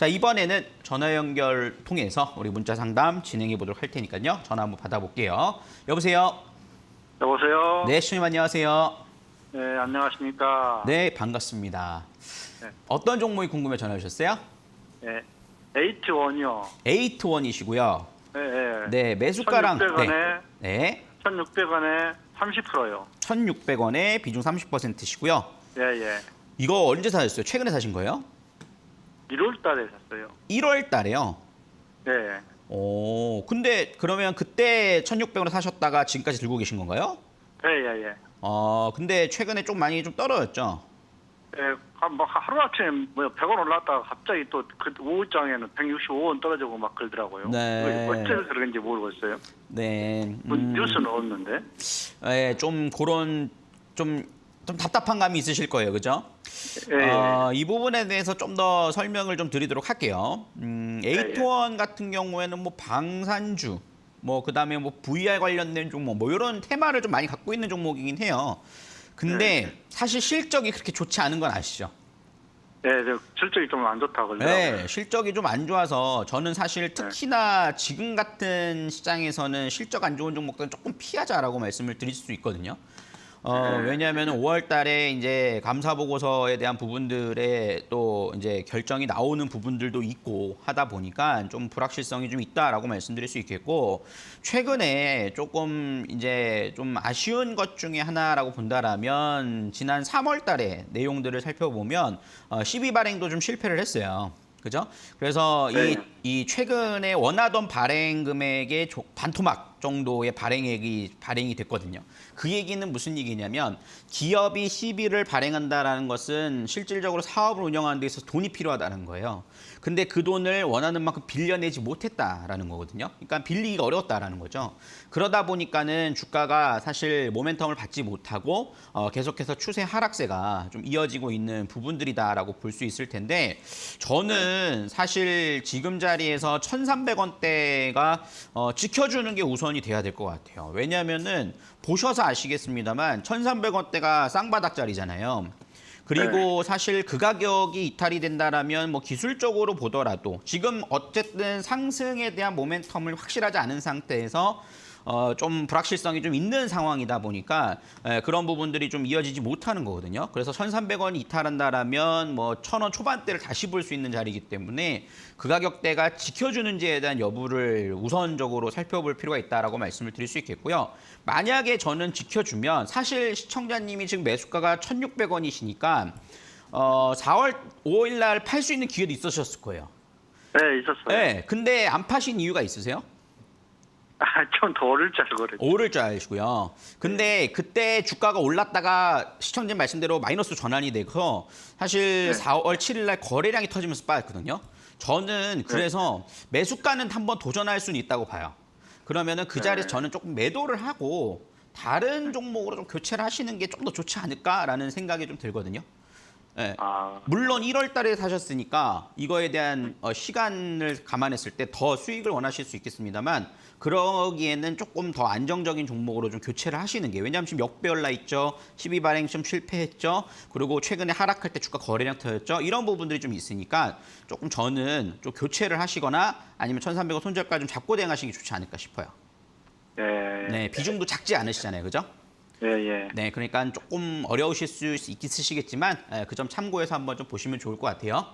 자, 이번에는 전화 연결 통해서 우리 문자 상담 진행해 보도록 할 테니까요. 전화 한번 받아볼게요. 여보세요? 여보세요. 네, 시청님 안녕하세요. 네, 안녕하십니까. 네, 반갑습니다. 네. 어떤 종목이 궁금해 전화 주셨어요? 네. 에이트 원이요. 에이트원이시고요. 네, 네. 네, 매수가랑 1600원에 네. 네. 1,600원에 30%요. 1,600원에 비중 30%시고요. 예, 예. 이거 언제 사셨어요? 최근에 사신 거예요? 1월 달에 샀어요. 1월 달에요. 네. 오, 근데 그러면 그때 1,600원에 사셨다가 지금까지 들고 계신 건가요? 예, 예, 예. 어, 근데 최근에 좀 많이 좀 떨어졌죠? 예, 한- 뭐 하루 아침에 뭐 100원 올랐다가 갑자기 또 그 오후장에는 165원 떨어지고 막 그러더라고요. 네. 어째서 그런지 모르겠어요. 네. 뭐 음, 뉴스는 없는데. 예, 좀 그런 좀, 좀 답답한 감이 있으실 거예요. 그죠? 예, 예. 어, 이 부분에 대해서 좀 더 설명을 좀 드리도록 할게요. 음, 예. 에이트원 같은 경우에는 뭐 방산주, 뭐 그다음에 뭐 VR 관련된 종목, 뭐 이런 테마를 좀 많이 갖고 있는 종목이긴 해요. 근데 네. 사실 실적이 그렇게 좋지 않은 건 아시죠? 예, 저 실적이 좀 안 좋다고 그러더라고요. 네, 실적이 좀 안 좋아서 저는 사실 특히나 지금 같은 시장에서는 실적 안 좋은 종목들은 조금 피하자라고 말씀을 드릴 수 있거든요. 어, 네. 왜냐하면 5월 달에 이제 감사 보고서에 대한 부분들에 또 이제 결정이 나오는 부분들도 있고 하다 보니까 좀 불확실성이 좀 있다라고 말씀드릴 수 있겠고 최근에 조금 이제 좀 아쉬운 것 중에 하나라고 본다라면 지난 3월 달에 내용들을 살펴보면 어, 12 발행도 좀 실패를 했어요. 그죠? 그래서 이, 네. 이 최근에 원하던 발행 금액의 조- 반토막 정도의 발행액이 발행이 됐거든요. 그 얘기는 무슨 얘기냐면 기업이 시비를 발행한다라는 것은 실질적으로 사업을 운영하는 데 있어서 돈이 필요하다는 거예요. 근데 그 돈을 원하는 만큼 빌려내지 못했다라는 거거든요. 그러니까 빌리기가 어려웠다라는 거죠. 그러다 보니까는 주가가 사실 모멘텀을 받지 못하고 어, 계속해서 추세 하락세가 좀 이어지고 있는 부분들이다라고 볼 수 있을 텐데 저는 사실 지금 자 리에서 1,300원대가 어, 지켜주는 게 우선이 돼야 될 것 같아요. 왜냐하면은 보셔서 아시겠습니다만 1,300원대가 쌍바닥짜리잖아요. 그리고 사실 그 가격이 이탈이 된다라면 뭐 기술적으로 보더라도 지금 어쨌든 상승에 대한 모멘텀을 확실하지 않은 상태에서 어, 좀 불확실성이 좀 있는 상황이다 보니까 에, 그런 부분들이 좀 이어지지 못하는 거거든요. 그래서 1,300원 이탈한다라면 뭐 1,000원 초반대를 다시 볼 수 있는 자리이기 때문에 그 가격대가 지켜주는지에 대한 여부를 우선적으로 살펴볼 필요가 있다라고 말씀을 드릴 수 있겠고요. 만약에 저는 지켜주면 사실 시청자님이 지금 매수가가 1,600원이시니 까 어, 4월 5일 날 팔 수 있는 기회도 있으셨을 거예요. 네, 있었어요. 네, 근데 안 파신 이유가 있으세요? 아, 좀더 오를 줄 알고 그랬죠. 오를 줄 아시고요. 근데 그때 주가가 올랐다가 시청자 말씀대로 마이너스 전환이 돼서 사실 네. 4월 7일 날 거래량이 터지면서 빠졌거든요. 저는 그래서 매수가는 한번 도전할 수는 있다고 봐요. 그러면은 그 자리에서 네. 저는 조금 매도를 하고 다른 종목으로 좀 교체를 하시는 게 좀 더 좋지 않을까라는 생각이 좀 들거든요. 예. 아, 물론 1월 달에 사셨으니까 이거에 대한 어, 시간을 감안했을 때 더 수익을 원하실 수 있겠습니다만 그러기에는 조금 더 안정적인 종목으로 좀 교체를 하시는 게 왜냐하면 지금 역배 올라 있죠. 12 발행 좀 실패했죠. 그리고 최근에 하락할 때 주가 거래량 터졌죠. 이런 부분들이 좀 있으니까 조금 저는 좀 교체를 하시거나 아니면 1,300원 손절가 좀 잡고 대응하시는 게 좋지 않을까 싶어요. 예. 네, 비중도 작지 않으시잖아요. 그죠? 예, 예. 네, 그러니까 조금 어려우실 수 있으시겠지만 그점 참고해서 한번 좀 보시면 좋을 것 같아요.